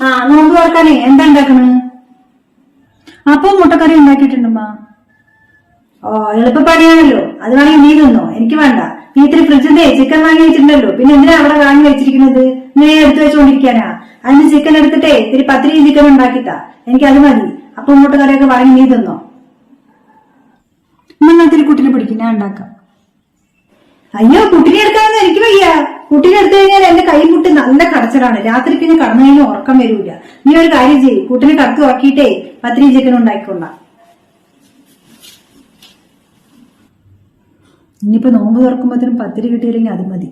ആ നോമ്പ് തുറക്കാനേ എന്താ അപ്പൊ മുട്ടക്കറി ഉണ്ടാക്കിയിട്ടുണ്ടമ്മ. ഓ എളുപ്പ പണിയാണല്ലോ. അത് വേണമെങ്കിൽ നീ തിന്നോ. എനിക്ക് വേണ്ട. നീ ഇത്തിരി ഫ്രിഡ്ജിന്റെ ചിക്കൻ വാങ്ങി വെച്ചിട്ടുണ്ടല്ലോ. പിന്നെ എന്തിനാ അവിടെ വാങ്ങി വെച്ചിരിക്കുന്നത്? നീ എടുത്തു വെച്ചുകൊണ്ടിരിക്കാനാ അതിന് ചിക്കൻ എടുത്തിട്ടേ ഇത്തിരി പത്തിരി ചിക്കൻ ഉണ്ടാക്കിത്താ. എനിക്ക് അത് മതി. അപ്പൊ മുട്ടക്കറിയൊക്കെ വാങ്ങി നീ തിന്നോ. എന്നാ ഇത്തിരി കുട്ടിനെ പിടിക്കും ഞാൻ ഉണ്ടാക്കാം. അയ്യോ കുട്ടിനെ എടുക്കാമെന്ന് എനിക്ക് വയ്യ. കുട്ടിനെ എടുത്തു കഴിഞ്ഞാൽ എന്റെ കൈ മുട്ടി നല്ല കടച്ചിലാണ്. രാത്രി പിന്നെ കടന്നു കഴിഞ്ഞാൽ ഉറക്കം വരൂല. നീ ഒരു കാര്യം ചെയ്യ്. കുട്ടിനെ കടത്തി ഉറക്കിയിട്ടേ പത്തിരി ചിക്കൻ ഉണ്ടാക്കിക്കൊള്ളാം. ഇനിയിപ്പോ നോമ്പ് തുറക്കുമ്പോഴത്തേനും പത്തിരി കിട്ടിയില്ലെങ്കിൽ അത് മതി.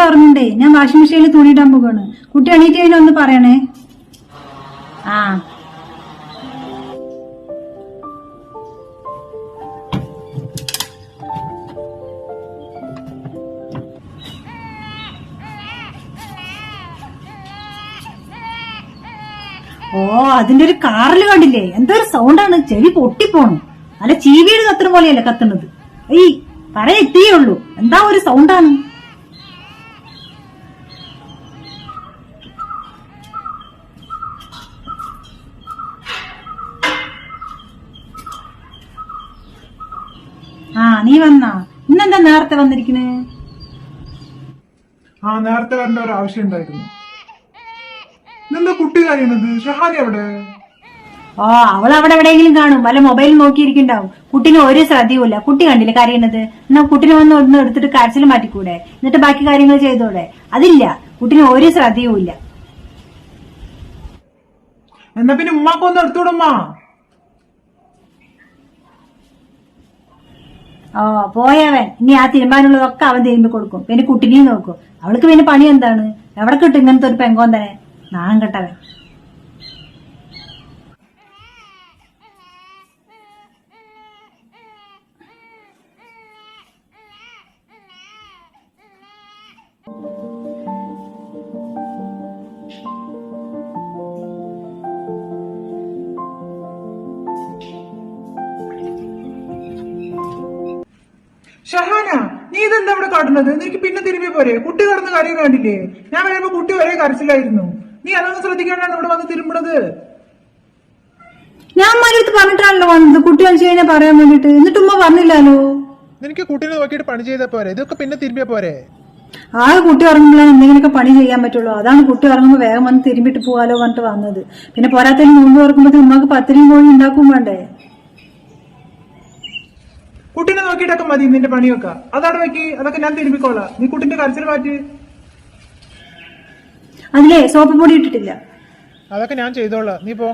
കുട്ടി ഓർമ്മയുണ്ടേ? ഞാൻ വാഷിംഗ് മെഷീനിൽ തുണിയിടാൻ പോവാണ്. കുട്ടി എണീറ്റ് കഴിഞ്ഞാൽ ഒന്ന് പറയണേ. ആ. ഓ അതിന്റെ ഒരു കാറിൽ കണ്ടില്ലേ? എന്തൊരു സൗണ്ടാണ് ചെവി പൊട്ടിപ്പോണു. അല്ല ചീവീട് കത്തുന്ന പോലെയല്ലേ കത്തുന്നത്. ഈ പറയെത്തിയേ ഉള്ളൂ. എന്താ ഒരു സൗണ്ടാണ് ആ നീ വന്നാ. ഇന്നെന്താ നേരത്തെ വന്നിരിക്കണേ? ആ നേരത്തെ വരേണ്ട ഒരു ആവശ്യം ഉണ്ടായിരുന്നു. നിന്റെ കുട്ടി കഴിയുന്നത് ഷഹാനി അവിടെ ഓ അവൾ അവിടെ എവിടെയെങ്കിലും കാണും. വല്ല മൊബൈൽ നോക്കിയിരിക്കണ്ടാവും കുട്ടിന് ഒരു ശ്രദ്ധയുമില്ല. കുട്ടി കണ്ടില്ല കരയുന്നത്? എന്നാ കുട്ടിനെ വന്ന് ഒന്ന് എടുത്തിട്ട് കരച്ചിൽ മാറ്റിക്കൂടെ? എന്നിട്ട് ബാക്കി കാര്യങ്ങൾ ചെയ്തോടെ? അതില്ല. കുട്ടിന് ഒരു ശ്രദ്ധയുമില്ല. എന്നാ പിന്നെ ഉമ്മാക്കൊന്ന് എടുത്തുവിടുമ്മ. ഓ പോയവൻ. ഇനി ആ തീരുമാനമുള്ളതൊക്കെ അവൻ തിരുമ്പി കൊടുക്കും. പിന്നെ കുട്ടിനെയും നോക്കും. അവൾക്ക് പിന്നെ പണി എന്താണ്? എവിടെ കിട്ടും ഇങ്ങനത്തെ ഒരു പെങ്കോൻ തന്നെ നാണം കെട്ടവൻ. നീ ഇതെന്താ ഇവിടെ കാട്ടുന്നത്? നിനക്ക് പിന്നെ തിരുമ്പി പോരെ. കുട്ടി കടന്ന് കാര്യം കണ്ടില്ലേ? ഞാൻ വരുമ്പോ കുട്ടി ഒരേ കരച്ചിലായിരുന്നു. നീ അതൊന്നും ശ്രദ്ധിക്കാണ്ടാണ് ഇവിടെ വന്ന് തിരുമ്പണത്. ഞാൻ മരുത്ത് പറഞ്ഞിട്ടാണല്ലോ വന്നത്. കുട്ടി കളിച്ചു കഴിഞ്ഞാൽ പറയാൻ വേണ്ടിട്ട്. എന്നിട്ട് ഉമ്മ പറഞ്ഞില്ലല്ലോ നിനക്ക് കുട്ടീനെ നോക്കിയിട്ട് പണി ചെയ്താ പോരെ. ഇതൊക്കെ പിന്നെ തിരുമ്പിയ പോരെ. ആ കുട്ടി ഉറങ്ങുമ്പോഴാണ് എന്തെങ്കിലുമൊക്കെ പണി ചെയ്യാൻ പറ്റുള്ളൂ. അതാണ് കുട്ടി ഉറങ്ങുമ്പോൾ വേഗം വന്ന് തിരുമ്പിട്ട് പോകാലോ പറഞ്ഞിട്ട് വന്നത്. പിന്നെ പോരാത്തതിന് മുമ്പ് തുറക്കുമ്പോഴത്തേക്ക് ഉമ്മക്ക് പത്തിരിയും കോഴി ഉണ്ടാക്കും വേണ്ടേ? കുട്ടീനെ നോക്കിയിട്ടൊക്കെ മതി നിന്റെ പണിയൊക്കെ. അതവിടെ വെക്കി അതൊക്കെ ഞാൻ തിരുമ്പിക്കോളാം. നീ കുട്ടിന്റെ കരച്ചിൽ മാറ്റി. അതിലേ സോപ്പ് പൊടി ഇട്ടിട്ടില്ല. അതൊക്കെ ഞാൻ ചെയ്തോളാം. നീ പോ.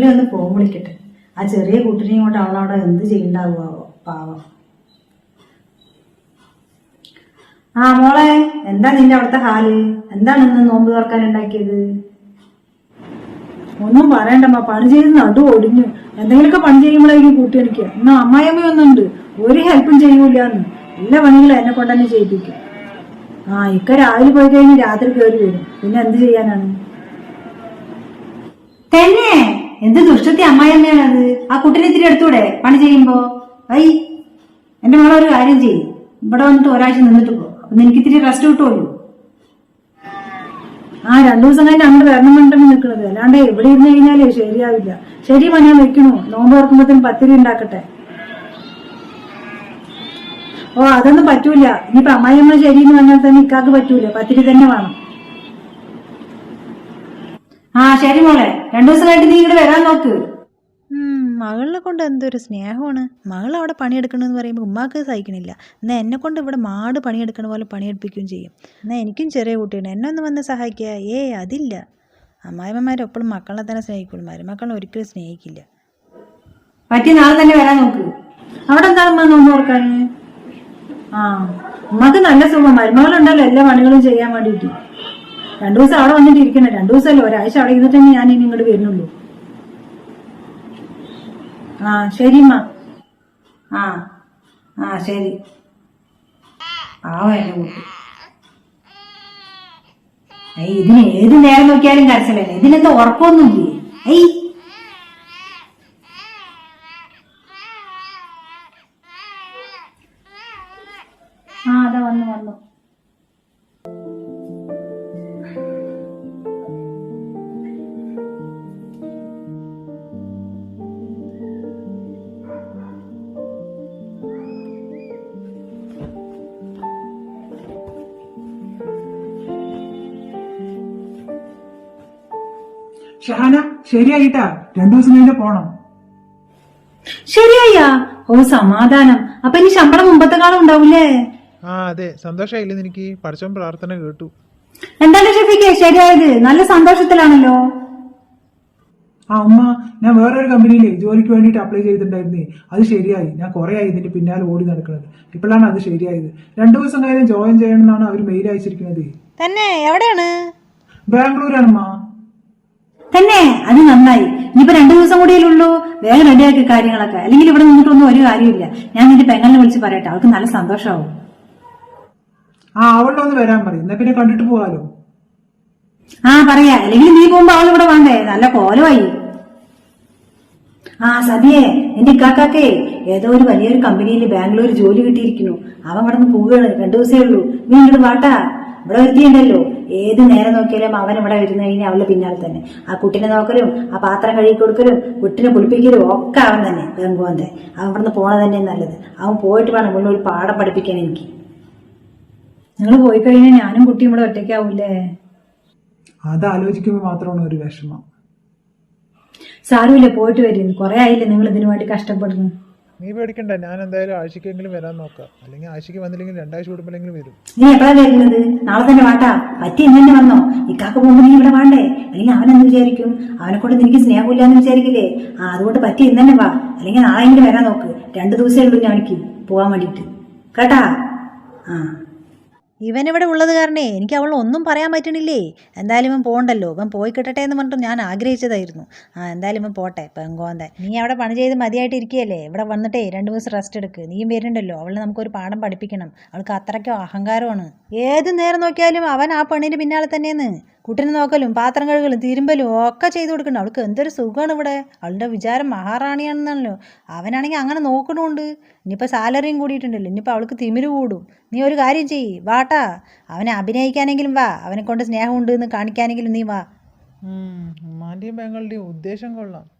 മകളിനെ ഒന്ന് ഫോൺ വിളിക്കട്ടെ ആ ചെറിയ കുട്ടിനെയും കൊണ്ട് അവളവിടെ എന്ത് ചെയ്യണ്ടാവോ പാവം. ആ മോളെ എന്താ നിന്റെ അവിടുത്തെ ഹാൽ? എന്താണ് ഇന്ന് നോമ്പ് തുറക്കാൻ ഉണ്ടാക്കിയത്? ഒന്നും പറയണ്ടമ്മ പണി ചെയ്ത് നടു ഒടിഞ്ഞു. എന്തെങ്കിലുമൊക്കെ പണി ചെയ്യുമ്പോഴായിരിക്കും കൂട്ടി എനിക്ക് എന്നാ അമ്മായിയമ്മയൊന്നുണ്ട്. ഒരു ഹെൽപ്പും ചെയ്യൂലെന്ന് എല്ലാ പണികളും എന്നെ കൊണ്ട് തന്നെ ചെയ്യിപ്പിക്കും. ആ ഇക്ക രാവിലെ പോയി കഴിഞ്ഞ് രാത്രി കയറി വരും. പിന്നെ എന്ത് ചെയ്യാനാണ്? തന്നെ! എന്ത് ദുഷ്ടത്തി അമ്മായിയമ്മയാണ് അത്? ആ കുട്ടിനെ ഇത്തിരി എടുത്തൂടെ പണി ചെയ്യുമ്പോ? ഐ എന്റെ മോളെ ഒരു കാര്യം ചെയ്യും. ഇവിടെ വന്നിട്ട് ഒരാഴ്ച നിന്നിട്ട് പോ. അപ്പൊ നിനക്ക് ഇത്തിരി റെസ്റ്റ് കിട്ടുമല്ലോ ആ രണ്ടു ദിവസം കഴിഞ്ഞ് അമ്മ വരണം കണ്ടാണ് നിൽക്കുന്നത്. അല്ലാണ്ട് എവിടെ ഇരുന്ന് കഴിഞ്ഞാലേ ശരിയാവില്ല. ശരി ഞാൻ വെക്കണു. നോമ്പ് തുറക്കുമ്പോഴത്തേനും പത്തിരി ഉണ്ടാക്കട്ടെ. ഓ അതൊന്നും പറ്റൂല. ഇനിയിപ്പൊ അമ്മായിയമ്മ ശരി എന്ന് പറഞ്ഞാൽ തന്നെ ഇക്കാക്ക് പറ്റൂല. പത്തിരി തന്നെ വേണം. ആ ശരി മോളെ. രണ്ടു ദിവസമായിട്ട് നീ ഇവിടെ വരാൻ നോക്ക്. മകളിനെ കൊണ്ട് എന്തൊരു സ്നേഹമാണ്. മകൾ അവിടെ പണിയെടുക്കണമെന്ന് പറയുമ്പോൾ ഉമ്മാക്ക് സഹിക്കണില്ല. എന്നാൽ എന്നെ കൊണ്ട് ഇവിടെ മാട് പണിയെടുക്കണ പോലെ പണിയെടുപ്പിക്കുകയും ചെയ്യും. എന്നാൽ എനിക്കും ചെറിയ കുട്ടിയാണ് എന്നെ ഒന്ന് വന്ന് സഹായിക്കുക ഏ അതില്ല. അമ്മായിമ്മമാർ എപ്പോഴും മക്കളെ തന്നെ സ്നേഹിക്കുള്ളൂ. മരുമക്കളെ ഒരിക്കലും സ്നേഹിക്കില്ല. പറ്റി നാളെ തന്നെ വരാൻ നോക്ക്. അവിടെ എന്താണ് ഉമ്മ നോമ്പ് ഓർക്കാൻ ആ ഉമ്മക്ക് നല്ല സുഖം. മരുമകളുണ്ടല്ലോ. എല്ലാ പണികളും ചെയ്യാൻ വേണ്ടിയിട്ട്. രണ്ടു ദിവസം അവിടെ വന്നിട്ട് ഇരിക്കണേ രണ്ടു ദിവസമല്ലേ ഒരാഴ്ച അവിടെ ഇരുന്നിട്ടേ ഞാൻ ഇനി ഇങ്ങോട്ട് വരുന്നുള്ളൂ. ആ ശരി ഉമ്മ. ആ ആ ശരി. പാവം എന്റെ ഇതിന് ഏത് നേരം നോക്കിയാലും കരച്ചിലല്ലേ? ഇതിനെന്താ ഉറപ്പൊന്നുമില്ലേ? ഏയ് ഷഹാന ശരിയായിട്ടാ. രണ്ടു ദിവസം കഴിഞ്ഞ് പോണം. ശരിയായ ഓ സമാധാനം. അപ്പൊ ഇനി ശമ്പളം മുമ്പത്തെ കാലം ഉണ്ടാവൂലേ? ആ അതെ. സന്തോഷമായില്ലേ നിനക്ക്? പഠിച്ചോൻ പ്രാർത്ഥന കേട്ടു. എന്താണ് ഷെഫിക്ക് ശരിയായത്? നല്ല സന്തോഷത്തിലാണല്ലോ. ആ അമ്മ ഞാൻ വേറൊരു കമ്പനിയിൽ ജോലിക്ക് വേണ്ടിയിട്ട് അപ്ലൈ ചെയ്തിട്ടുണ്ടായിരുന്നേ. അത് ശരിയായി. ഞാൻ കൊറേ ആയി ഇതിന്റെ പിന്നാലെ ഓടി നടക്കുന്നത് ഇപ്പോഴാണ് അത് ശരിയായത്. രണ്ടു ദിവസം കഴിഞ്ഞ് ജോയിൻ ചെയ്യണമെന്നാണ് അവർ മെയിൽ അയച്ചിരിക്കുന്നത്. തന്നെ? എവിടെയാണ്? ബാംഗ്ലൂരാണമ്മ തന്നെ? അത് നന്നായി. ഇനിയിപ്പോ രണ്ടു ദിവസം കൂടിയേ ഉള്ളൂ വേഗം റെഡിയാക്കി കാര്യങ്ങളൊക്കെ. അല്ലെങ്കിൽ ഇവിടെ നിന്നിട്ടൊന്നും ഒരു കാര്യമില്ല ഞാൻ നിന്റെ പെങ്ങളിനെ വിളിച്ച് പറയട്ടെ. അവൾക്ക് നല്ല സന്തോഷമാവും ആ അവളുടെ ഒന്ന് വരാൻ പറയും. എന്നാ പിന്നെ കണ്ടിട്ട് പോവാലോ ആ പറയാ. അല്ലെങ്കിൽ നീ പോകുമ്പോ അവൾ ഇവിടെ വേണ്ടേ? നല്ല കോലമായി. ആ സതിയെ എന്റെ ഇക്കാക്കാക്കേ ഏതോ ഒരു വലിയൊരു കമ്പനിയിൽ ബാംഗ്ലൂർ ജോലി കിട്ടിയിരിക്കുന്നു. അവൻ ഇവിടെ നിന്ന് പോവുകയാണ്. രണ്ടു ദിവസമേ ഉള്ളൂ. നീ ഇങ്ങോട്ട് വാട്ടാ ഇവിടെ വരുത്തിയുണ്ടല്ലോ ഏത് നേരം നോക്കിയാലും അവൻ ഇവിടെ വരുന്ന കഴിഞ്ഞാൽ അവളുടെ പിന്നാലെ തന്നെ. ആ കുട്ടിനെ നോക്കലും ആ പാത്രം കഴുകി കൊടുക്കലും കുട്ടിനെ കുളിപ്പിക്കലും ഒക്കെ അവൻ തന്നെ പെങ്കുവന്റെ അവൻ ഇവിടുന്ന് പോണത് തന്നെ നല്ലത്. അവൻ പോയിട്ട് വേണം ഇവിടെ ഒരു പാഠം പഠിപ്പിക്കാൻ എനിക്ക്. നിങ്ങൾ പോയി കഴിഞ്ഞാൽ ഞാനും കുട്ടിയും ഇവിടെ ഒറ്റയ്ക്കാവൂലേ അത് ആലോചിക്കുമ്പോൾ മാത്രമാണ് ഒരു വിഷമം. സാരമില്ല പോയിട്ട് വരും കുറെ ആയില്ലേ നിങ്ങൾ ഇതിനു വേണ്ടി കഷ്ടപ്പെടുന്നു നീ പേടിക്കണ്ട ഞാൻ എന്തായാലും ആഴ്ചക്കെങ്കിലും വരാൻ നോക്കാം. അല്ലെങ്കിൽ ആഴ്ചക്ക് വന്നില്ലെങ്കിൽ രണ്ടാഴ്ച കൂടുമ്പോഴെങ്കിലും വരും. നീ എപ്പോഴാ വരുന്നത്? നാളെ തന്നെ വാട്ടാ. പറ്റി എന്നെ വന്നോ? ഇക്കാക്ക് പോകുമ്പോ നീ ഇവിടെ വേണ്ടേ? അല്ലെങ്കിൽ അവൻ എന്ത് വിചാരിക്കും. അവനെ കൊണ്ട് നിനക്ക് സ്നേഹമില്ലാന്ന് വിചാരിക്കില്ലേ? ആ അതുകൊണ്ട് പറ്റി എന്നെ വാ. അല്ലെങ്കിൽ നാളെ എങ്കിലും വരാൻ നോക്ക്. രണ്ടു ദിവസമേ ഉള്ളൂ ഞാൻ എനിക്ക് പോവാൻ വേണ്ടിട്ട് കേട്ടാ? ആ. ഇവനിവിടെ ഉള്ളത് കാരണേ എനിക്ക് അവൾ ഒന്നും പറയാൻ പറ്റണില്ലേ? എന്തായാലും ഇവൻ പോകണ്ടല്ലോ ഇവൻ പോയി കിട്ടട്ടെ എന്ന് പറഞ്ഞിട്ട് ഞാൻ ആഗ്രഹിച്ചതായിരുന്നു. ആ എന്തായാലും ഇവൻ പോട്ടെ പെങ്കോന്തെ നീ അവിടെ പണി ചെയ്ത് മതിയായിട്ട് ഇരിക്കുകയല്ലേ? ഇവിടെ വന്നിട്ടേ രണ്ട് ദിവസം റെസ്റ്റ് എടുക്ക്. നീയും വരുന്നുണ്ടല്ലോ അവളെ നമുക്കൊരു പാഠം പഠിപ്പിക്കണം. അവൾക്ക് അത്രയ്ക്കോ അഹങ്കാരമാണ്. ഏത് നേരം നോക്കിയാലും അവൻ ആ പെണ്ണിന് പിന്നാലെ തന്നെയെന്ന്. കുട്ടിനെ നോക്കലും പാത്രം കഴുകലും തിരുമ്പലും ഒക്കെ ചെയ്തു കൊടുക്കണം അവൾക്ക് എന്തൊരു സുഖമാണ് ഇവിടെ. അവളുടെ വിചാരം മഹാറാണിയാണെന്നാണല്ലോ. അവനാണെങ്കിൽ അങ്ങനെ നോക്കണുണ്ട്. ഇനിയിപ്പോൾ സാലറിയും കൂടിയിട്ടുണ്ടല്ലോ. ഇനിയിപ്പോൾ അവൾക്ക് തിമിര് കൂടും. നീ ഒരു കാര്യം ചെയ്യ്. വാട്ടാ അവനെ അഭിനയിക്കാനെങ്കിലും വാ. അവനെ കൊണ്ട് സ്നേഹമുണ്ട് എന്ന് കാണിക്കാനെങ്കിലും നീ വാ. ഉമ്മാന്റെയും പെങ്ങളുടെയും ഉദ്ദേശം കൊള്ളാം.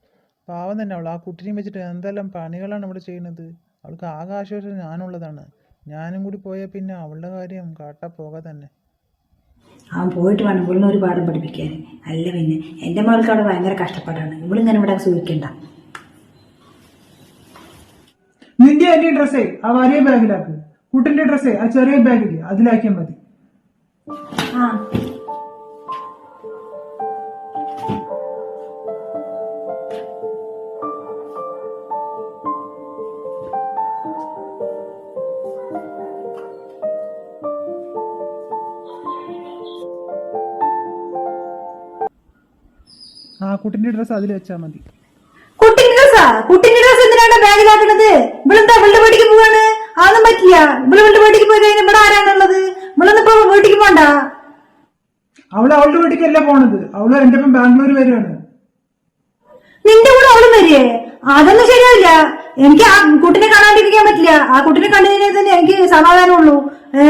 പാവം തന്നെ അവൾ. ആ കുട്ടിനെയും വെച്ചിട്ട് എന്തെല്ലാം പണികളാണ് ഇവിടെ ചെയ്യുന്നത്? അവൾക്ക് ആകാശവശം ഞാനുള്ളതാണ്. ഞാനും കൂടി പോയാൽ പിന്നെ അവളുടെ കാര്യം കാട്ടാ പോക തന്നെ. അവൻ പോയിട്ട് വേണം ഇവളിനെ ഒരു പാഠം പഠിപ്പിക്കാൻ അല്ല പിന്നെ എന്റെ മകൾക്ക് അവിടെ ഭയങ്കര കഷ്ടപ്പാടാണ്. ഇവളിങ്ങനെ ഇവിടെ സൂചിക്കണ്ട നിന്റെ അല്ലേ ഡ്രസ്സേ ആ വലിയ ബാഗിലാക്ക് കുട്ടിന്റെ ഡ്രസ്സേ ആ ചെറിയ ബാഗിൽ അതിലാക്കിയാൽ മതി. ആ. കുട്ടിന്റെ ഡ്രസ് അതിൽ വെച്ചാ മതി. കുട്ടിന്റെ ഡ്രസ്സാ കുട്ടിന്റെ ഡ്രസ് എന്തിനാണ് ബാഗിലാക്കണത് ഇവളെന്താ ഇവളുടെ വീട്ടിക്ക് പോവാണ്? അതൊന്നും പറ്റില്ല. ഇവൾ ഇവളുടെ വീട്ടിക്ക് പോയി കഴിഞ്ഞാൽ ഇവിടെ ആരാണുള്ളത്? ഇവളൊന്നും ഇപ്പൊ വീട്ടിക്ക് പോണ്ട. അവൾ അവളുടെ വീട്ടിലേക്കല്ല പോണത്. അവൾ എന്റെ ഒപ്പം ബാംഗ്ലൂർ നിന്റെ കൂടെ അവളും അതൊന്നും ശരിയാവില്ല. എനിക്ക് ആ കുട്ടിനെ കാണാണ്ടിരിക്കാൻ പറ്റില്ല. ആ കുട്ടിനെ കണ്ടതിനെ തന്നെ എനിക്ക് സമാധാനമുള്ളൂ.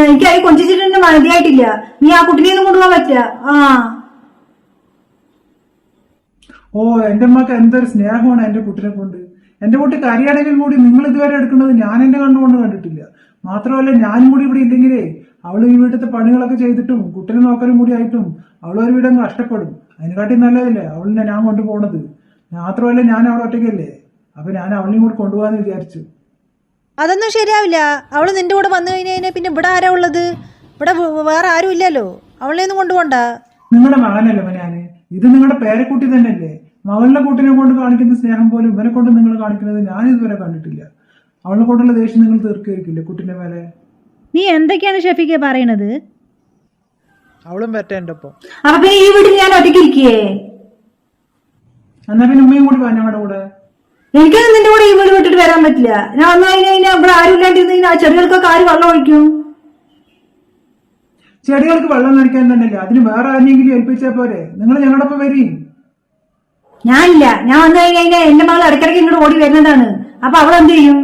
എനിക്ക് അത് കൊഞ്ചിച്ചിട്ട് മതിയായിട്ടില്ല നീ ആ കുട്ടിനെ ഒന്നും കൊണ്ടുപോകാൻ പറ്റില്ല. ആ. ഓ എന്റെ അമ്മയ്ക്ക് എന്തൊരു സ്നേഹമാണ് എന്റെ കുട്ടിനെ കൊണ്ട്. എന്റെ കുട്ടി കരിയാണെങ്കിൽ കൂടി നിങ്ങൾ ഇതുവരെ എടുക്കുന്നത് ഞാൻ എന്റെ കണ്ണുകൊണ്ട് കണ്ടിട്ടില്ല. മാത്രമല്ല ഞാനും കൂടി ഇവിടെ ഇല്ലെങ്കിലേ അവൾ ഈ വീട്ടിലത്തെ പണികളൊക്കെ ചെയ്തിട്ടും കുട്ടിനെ നോക്കലും കൂടി ആയിട്ടും അവൾ ഒരു വീടും കഷ്ടപ്പെടും. അതിനെക്കാട്ടി നല്ലതല്ലേ അവളിനെ ഞാൻ കൊണ്ടുപോകണത് മാത്രമല്ല ഞാൻ അവിടെ ഒറ്റയ്ക്കല്ലേ? അപ്പൊ ഞാൻ അവളെയും കൂടി കൊണ്ടുപോകാന്ന് വിചാരിച്ചു. അതൊന്നും ശരിയാവില്ല. അവൾ നിന്റെ കൂടെ വന്നു കഴിഞ്ഞ് കഴിഞ്ഞാൽ പിന്നെ ഇവിടെ ആരാ ഉള്ളത്? ഇവിടെ വേറെ ആരും ഇല്ലല്ലോ. അവളെ ഒന്നും കൊണ്ടുപോണ്ട. നിങ്ങളുടെ മകനല്ലേ ഞാൻ ഇത് നിങ്ങളുടെ പേരക്കുട്ടി തന്നെയല്ലേ? മകളുടെ കൂട്ടിനെ കൊണ്ട് കാണിക്കുന്ന സ്നേഹം പോലും ഇവനെ കൊണ്ട് നിങ്ങൾ കാണിക്കുന്നത് ഞാൻ ഇതുവരെ കണ്ടിട്ടില്ല. അവളെ കൊണ്ടുള്ള ദേഷ്യം നിങ്ങൾ തീർക്കുകയായിരിക്കില്ലേ കുട്ടിന്റെ മേലെ? നീ എന്തൊക്കെയാണ് ഷെഫിക്ക് പറയണത്? അവളും വരട്ടെ എന്റെ ഒപ്പം. അപ്പൊ ഈ വീട്ടിൽ ഞാൻ എന്നാ പിന്നെ ഉമ്മയും കൂടി വാ ഞങ്ങളുടെ കൂടെ. എനിക്കൊന്നും നിന്റെ കൂടെ ഈ വീട് വിട്ടിട്ട് വരാൻ പറ്റില്ല. ഞാൻ വന്നു കഴിഞ്ഞാൽ ഇവിടെ ആരും ഇല്ലാണ്ടിരുന്ന ചെടികൾക്കൊക്കെ ആര് വെള്ളം ഒഴിക്കും? ചെടികൾക്ക് വെള്ളം നനയ്ക്കാൻ തന്നെയല്ലേ? അതിന് വേറെ ആരെങ്കിലും ഏൽപ്പിച്ചാൽ പോരെ? നിങ്ങൾ ഞങ്ങളുടെ ഒപ്പം വരീം. ഞാനില്ല. ഞാൻ വന്നു കഴിഞ്ഞാൽ എന്റെ മകൾ ഇടയ്ക്കിടയ്ക്ക് ഇങ്ങോട്ട് ഓടി വരുന്നതാണ്. അപ്പൊ അവൾ എന്ത് ചെയ്യും?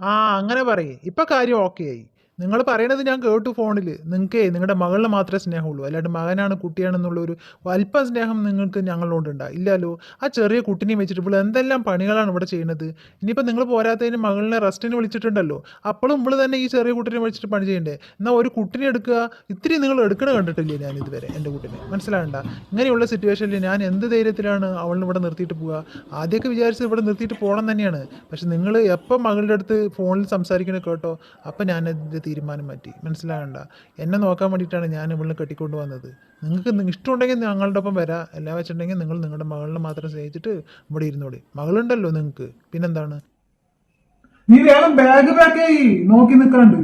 ആ അങ്ങനെ പറയേ. ഇപ്പൊ കാര്യം ഓക്കെ ആയി. നിങ്ങൾ പറയണത് ഞാൻ കേട്ടു ഫോണിൽ നിങ്ങൾക്ക് നിങ്ങളുടെ മകളിന് മാത്രമേ സ്നേഹമുള്ളൂ. അല്ലാണ്ട് മകനാണ് കുട്ടിയാണെന്നുള്ള ഒരു അല്പം സ്നേഹം നിങ്ങൾക്ക് ഞങ്ങളോടുണ്ടാ ഇല്ലല്ലോ. ആ ചെറിയ കുട്ടിനെയും വെച്ചിട്ട് ഇപ്പോൾ എന്തെല്ലാം പണികളാണ് ഇവിടെ ചെയ്യുന്നത്? ഇനിയിപ്പോൾ നിങ്ങൾ പോരാത്തതിന് മകളിനെ റെസ്റ്റിന് വിളിച്ചിട്ടുണ്ടല്ലോ. അപ്പോഴും ഇവിടെ തന്നെ ഈ ചെറിയ കുട്ടിനെ വിളിച്ചിട്ട് പണി ചെയ്യണ്ടേ? എന്നാൽ ഒരു കുട്ടിനെ എടുക്കുക. ഇത്തിരി നിങ്ങൾ എടുക്കണ കണ്ടിട്ടില്ലേ ഞാൻ ഇതുവരെ എന്റെ കുട്ടിനെ? മനസ്സിലാകണ്ട ഇങ്ങനെയുള്ള സിറ്റുവേഷനിൽ ഞാൻ എന്ത് ധൈര്യത്തിലാണ് അവളിനെ ഇവിടെ നിർത്തിയിട്ട് പോവുക? ആദ്യമൊക്കെ വിചാരിച്ചത് ഇവിടെ നിർത്തിയിട്ട് പോകണം തന്നെയാണ്. പക്ഷെ നിങ്ങൾ എപ്പോൾ മകളുടെ അടുത്ത് ഫോണിൽ സംസാരിക്കണ കേട്ടോ? അപ്പം ഞാൻ തീരുമാനം മാറ്റി. മനസ്സിലാകണ്ട എന്നെ നോക്കാൻ വേണ്ടിയിട്ടാണ് ഞാൻ ഇവിടെ കെട്ടിക്കൊണ്ട് വന്നത്. നിങ്ങൾക്ക് ഇഷ്ടമുണ്ടെങ്കിൽ ഞങ്ങളുടെ ഒപ്പം വരാം. എല്ലാം വെച്ചിട്ടുണ്ടെങ്കിൽ നിങ്ങൾ നിങ്ങളുടെ മകളിനെ മാത്രം സ്നേഹിച്ചിട്ട് ഇവിടെ ഇരുന്നോടി മകളുണ്ടല്ലോ നിങ്ങൾക്ക്. പിന്നെന്താണ്? നീ വേണം ബാഗ് പാക്ക് നോക്കി നിൽക്കാണ്ട്